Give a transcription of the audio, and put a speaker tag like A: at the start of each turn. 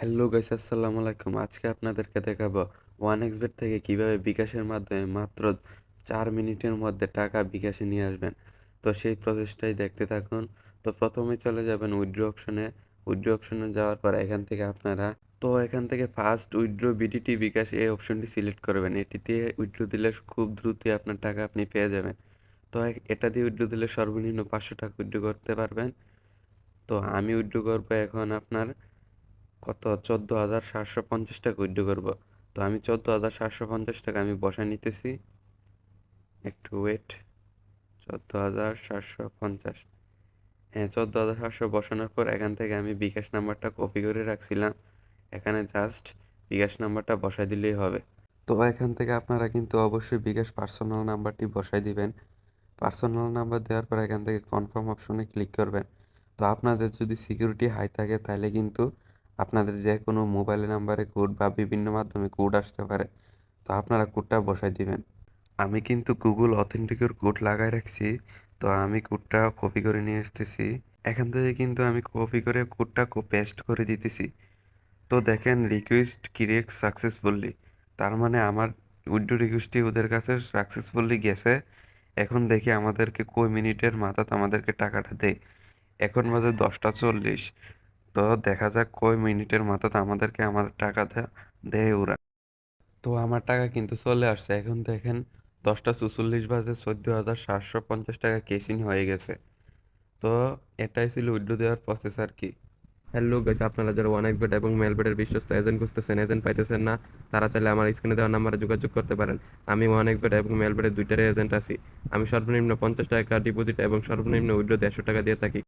A: Hello guys আসসালামু আলাইকুম। আজকে আপনাদেরকে দেখাবো ওয়ান এক্সবেট থেকে কীভাবে বিকাশের মাধ্যমে মাত্র চার মিনিটের মধ্যে টাকা বিকাশে নিয়ে আসবেন। তো সেই প্রসেসটাই দেখতে থাকুন। তো প্রথমে চলে যাবেন উইথড্র অপশনে উইথড্র অপশনে যাওয়ার পর এখান থেকে আপনারা তো এখান থেকে ফার্স্ট উইথড্র বিডিটি বিকাশ এই অপশনটি সিলেক্ট করবেন। এটিতে উইথড্র দিলে খুব দ্রুতই আপনার টাকা আপনি পেয়ে যাবেন। তো এটা দিয়ে উইথড্র দিলে সর্বনিম্ন পাঁচশো টাকা উইথড্র করতে পারবেন। তো আমি উইথড্র করব এখন আপনার কত? চোদ্দ হাজার সাতশো পঞ্চাশ টাকা উইথড্র করব। তো আমি চোদ্দ হাজার সাতশো পঞ্চাশ টাকা আমি বসায় নিতেছি। একটু ওয়েট চোদ্দ হাজার সাতশো পঞ্চাশ। হ্যাঁ চোদ্দ হাজার সাতশো বসানোর পর এখান থেকে আমি বিকাশ নাম্বারটা কপি করে রাখছিলাম। এখানে জাস্ট বিকাশ নাম্বারটা বসাই দিলেই হবে। তো এখান থেকে আপনারা কিন্তু অবশ্যই বিকাশ পার্সোনাল নাম্বারটি বসাই দিবেন। পার্সোনাল নাম্বার দেওয়ার পর এখান থেকে কনফার্ম অপশনে ক্লিক করবেন। তো আপনাদের যদি সিকিউরিটি হাই থাকে তাহলে কিন্তু আপনাদের যে কোনো মোবাইল নাম্বারে কোড বা বিভিন্ন মাধ্যমে কোড আসতে পারে, তো আপনারা কোডটা বসাই দিবেন। আমি কিন্তু গুগল অথেন্টিকের কোড লাগাই রাখছি, তো আমি কোডটা কপি করে নিয়ে আসতেছি। এখান থেকে কিন্তু আমি কপি করে কোডটা পেস্ট করে দিতেছি। তো দেখেন রিকোয়েস্ট ক্রিয়েট সাকসেসফুলি তার মানে আমার উইড্রো রিকোয়েস্টটি ওদের কাছে সাকসেসফুলি গেছে। এখন দেখি আমাদেরকে কই মিনিটের মাথাতে আমাদেরকে টাকাটা দেয়। এখন বাজে দশটা চল্লিশ। তো দেখা যাক কই মিনিটের মাথাতে আমাদেরকে আমাদের টাকা দেয় ওরা। তো আমার টাকা কিন্তু চলে আসছে। এখন দেখেন, দশটা চুচল্লিশ বাজে, চোদ্দ হাজার সাতশো পঞ্চাশ টাকা কেসিন হয়ে গেছে। তো এটাই ছিল উইড্রো দেওয়ার প্রসেস আর কি। হ্যালো গাইস আপনারা যারা ওয়ান এক্সবেট এবং মেলবেটের বিশ্বস্ত এজেন্ট খুঁজতেছেন এজেন্ট পাইতেছেন না, তারা চাইলে আমার স্ক্রিনে দেওয়া নাম্বারে যোগাযোগ করতে পারেন। আমি ওয়ান এক্সবেট এবং মেলবেটের দুইটারই এজেন্ট আছি। আমি সর্বনিম্ন পঞ্চাশ টাকা ডিপোজিট এবং সর্বনিম্ন উইড্রো দেড়শো টাকা দিয়ে থাকি।